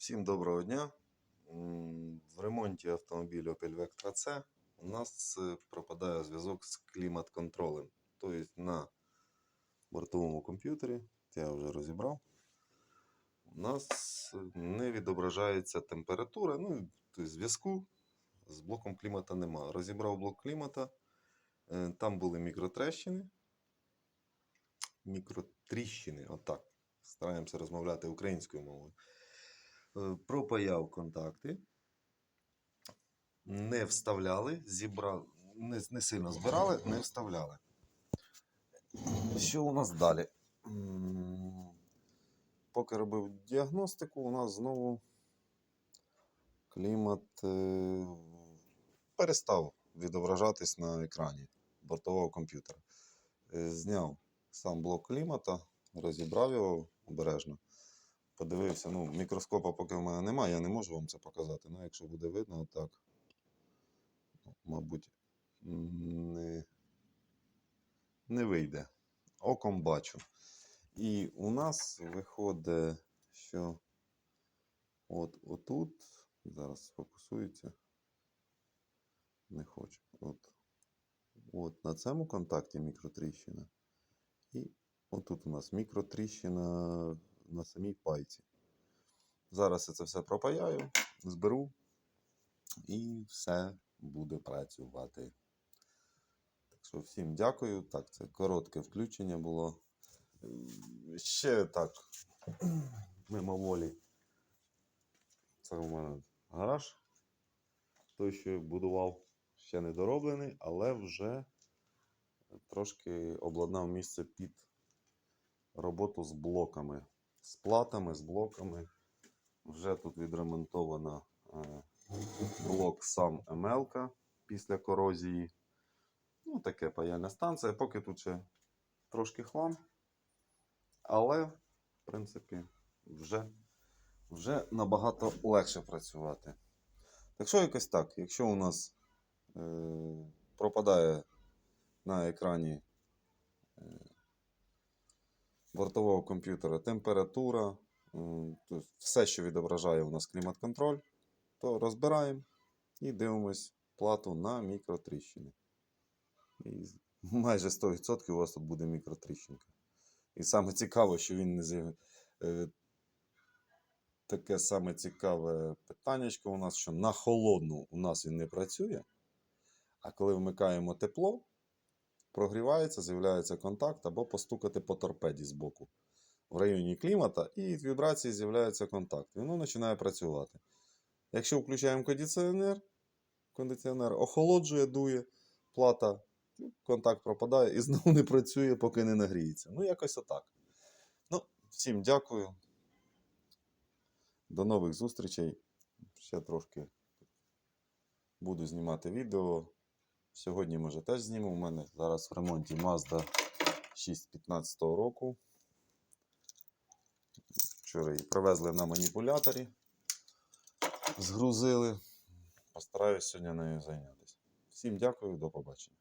Всім доброго дня. В ремонті автомобіля Opel Vectra C у нас е, пропадає зв'язок з клімат-контролем. Тобто на бортовому комп'ютері, я вже розібрав, у нас е, не відображається температура. Ну, тобто зв'язку з блоком клімата немає. Розібрав блок клімата, е, там були мікротрещини. Мікротріщини, отак. Стараємося розмовляти українською мовою. Е, пропаяв контакти, не вставляли, зібрали, не, не сильно збирали, не вставляли. Що у нас далі? Поки робив діагностику, у нас знову клімат е, перестав відображатись на екрані бортового комп'ютера. Е, Зняв сам блок клімата, розібрав його обережно подивився. Ну, мікроскопа поки в мене немає, я не можу вам це показати. Ну, якщо буде видно, отак. Ну, мабуть, не, не вийде. Оком бачу. І у нас виходить, що от отут, зараз сфокусується. Не хочу. От, от на цьому контакті мікротріщина. І отут у нас мікротріщина на самій пайці. Зараз я це все пропаяю, зберу і все буде працювати. Так що всім дякую. Так, це коротке включення було. Ще так, мимоволі. Це у мене гараж. Той, що я будував, ще не дороблений, але вже трошки обладнав місце під роботу з блоками з платами, з блоками. Вже тут відремонтовано е, блок сам МЛК після корозії. Ну, таке паяльна станція. Поки тут ще трошки хлам. Але, в принципі, вже, вже набагато легше працювати. Так що якось так, якщо у нас е, пропадає на екрані е, бортового комп'ютера температура, все, що відображає у нас клімат-контроль, то розбираємо і дивимось плату на мікротріщини. І майже 100% у вас тут буде мікротріщинка. І саме цікаво, що він не з'яв... е, Таке саме цікаве питання у нас, що на холодну у нас він не працює, а коли вмикаємо тепло, прогрівається, з'являється контакт або постукати по торпеді з боку в районі клімата, і від вібрації з'являється контакт. Воно починає працювати. Якщо включаємо кондиціонер, кондиціонер охолоджує, дує, плата, ну, контакт пропадає і знову не працює, поки не нагріється. Ну, якось отак. Ну, всім дякую. До нових зустрічей. Ще трошки буду знімати відео. Сьогодні, може, теж зніму. У мене зараз в ремонті Mazda 615 року. Вчора її привезли на маніпуляторі, згрузили. Постараюсь сьогодні нею зайнятися. Всім дякую, до побачення.